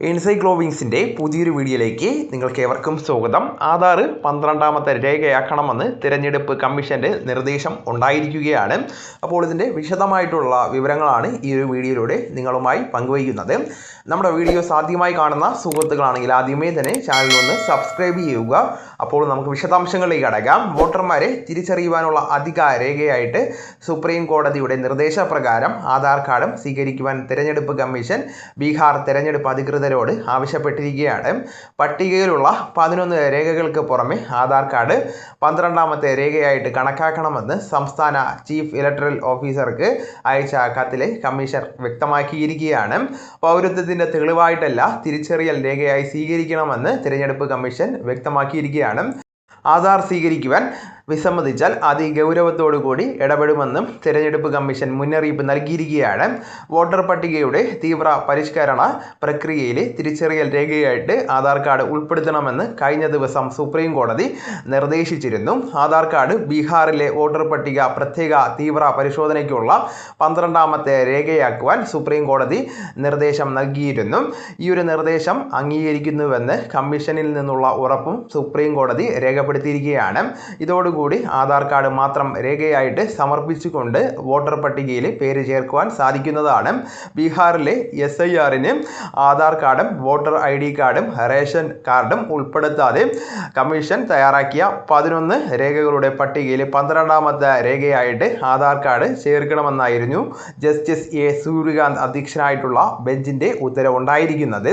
എൻസൈക്ലോവിങ്സിന്റെ പുതിയൊരു വീഡിയോയിലേക്ക് നിങ്ങൾക്ക് ഏവർക്കും സ്വാഗതം. ആധാർ പന്ത്രണ്ടാമത്തെ രേഖയാക്കണമെന്ന് തിരഞ്ഞെടുപ്പ് കമ്മീഷന്റെ നിർദ്ദേശം ഉണ്ടായിരിക്കുകയാണ്. അപ്പോൾ ഇതിന്റെ വിശദമായിട്ടുള്ള വിവരങ്ങളാണ് ഈ ഒരു വീഡിയോയിലൂടെ നിങ്ങളുമായി പങ്കുവയ്ക്കുന്നത്. നമ്മുടെ വീഡിയോ സാധ്യമായി കാണുന്ന സുഹൃത്തുക്കളാണെങ്കിൽ ആദ്യമേ തന്നെ ചാനൽ ഒന്ന് സബ്സ്ക്രൈബ് ചെയ്യുക. അപ്പോൾ നമുക്ക് വിശദാംശങ്ങളിലേക്ക് അടക്കാം വോട്ടർമാരെ തിരിച്ചറിയുവാനുള്ള അധിക രേഖയായിട്ട് സുപ്രീം കോടതിയുടെ നിർദ്ദേശപ്രകാരം ആധാർ കാർഡും സ്വീകരിക്കുവാൻ തിരഞ്ഞെടുപ്പ് കമ്മീഷൻ ബീഹാർ തിരഞ്ഞെടുപ്പ് അധികൃതരോട് ആവശ്യപ്പെട്ടിരിക്കുകയാണ്. പട്ടികയിലുള്ള പതിനൊന്ന് രേഖകൾക്ക് പുറമെ ആധാർ കാർഡ് പന്ത്രണ്ടാമത്തെ രേഖയായിട്ട് കണക്കാക്കണമെന്ന് സംസ്ഥാന ചീഫ് ഇലക്ടറൽ ഓഫീസർക്ക് അയച്ച കത്തിലെ കമ്മീഷൻ വ്യക്തമാക്കിയിരിക്കുകയാണ്. പൗരത്വത്തിന്റെ തെളിവായിട്ടല്ല തിരിച്ചറിയൽ രേഖയായി സ്വീകരിക്കണമെന്ന് തിരഞ്ഞെടുപ്പ് കമ്മീഷൻ വ്യക്തമാക്കിയിരിക്കുകയാണ്. ആധാർ സ്വീകരിക്കുവാൻ വിസമ്മതിച്ചാൽ അതിഗൗരവത്തോടു കൂടി ഇടപെടുമെന്നും തിരഞ്ഞെടുപ്പ് കമ്മീഷൻ മുന്നറിയിപ്പ് നൽകിയിരിക്കുകയാണ്. വോട്ടർ പട്ടികയുടെ തീവ്ര പരിഷ്കരണ പ്രക്രിയയിൽ തിരിച്ചറിയൽ രേഖയായിട്ട് ആധാർ കാർഡ് ഉൾപ്പെടുത്തണമെന്ന് കഴിഞ്ഞ ദിവസം സുപ്രീം കോടതി നിർദ്ദേശിച്ചിരുന്നു. ആധാർ കാർഡ് ബീഹാറിലെ വോട്ടർ പട്ടിക പ്രത്യേക തീവ്ര പരിശോധനയ്ക്കുള്ള പന്ത്രണ്ടാമത്തെ രേഖയാക്കുവാൻ സുപ്രീം കോടതി നിർദ്ദേശം നൽകിയിരുന്നു. ഈ ഒരു നിർദ്ദേശം അംഗീകരിക്കുന്നുവെന്ന് കമ്മീഷനിൽ നിന്നുള്ള ഉറപ്പും സുപ്രീം കോടതി രേഖപ്പെടുത്തിയിരിക്കുകയാണ്. ഇതോട് കൂടി ആധാർ കാർഡ് മാത്രം രേഖയായിട്ട് സമർപ്പിച്ചുകൊണ്ട് വോട്ടർ പട്ടികയിൽ പേര് ചേർക്കുവാൻ സാധിക്കുന്നതാണ്. ബീഹാറിലെ എസ് ഐ ആറിന് ആധാർ കാർഡും വോട്ടർ ഐ ഡി കാർഡും റേഷൻ കാർഡും ഉൾപ്പെടുത്താതെ കമ്മീഷൻ തയ്യാറാക്കിയ പതിനൊന്ന് രേഖകളുടെ പട്ടികയിൽ പന്ത്രണ്ടാമത്തെ രേഖയായിട്ട് ആധാർ കാർഡ് ചേർക്കണമെന്നായിരുന്നു ജസ്റ്റിസ് എ സൂര്യകാന്ത് അധ്യക്ഷനായിട്ടുള്ള ബെഞ്ചിന്റെ ഉത്തരവുണ്ടായിരിക്കുന്നത്.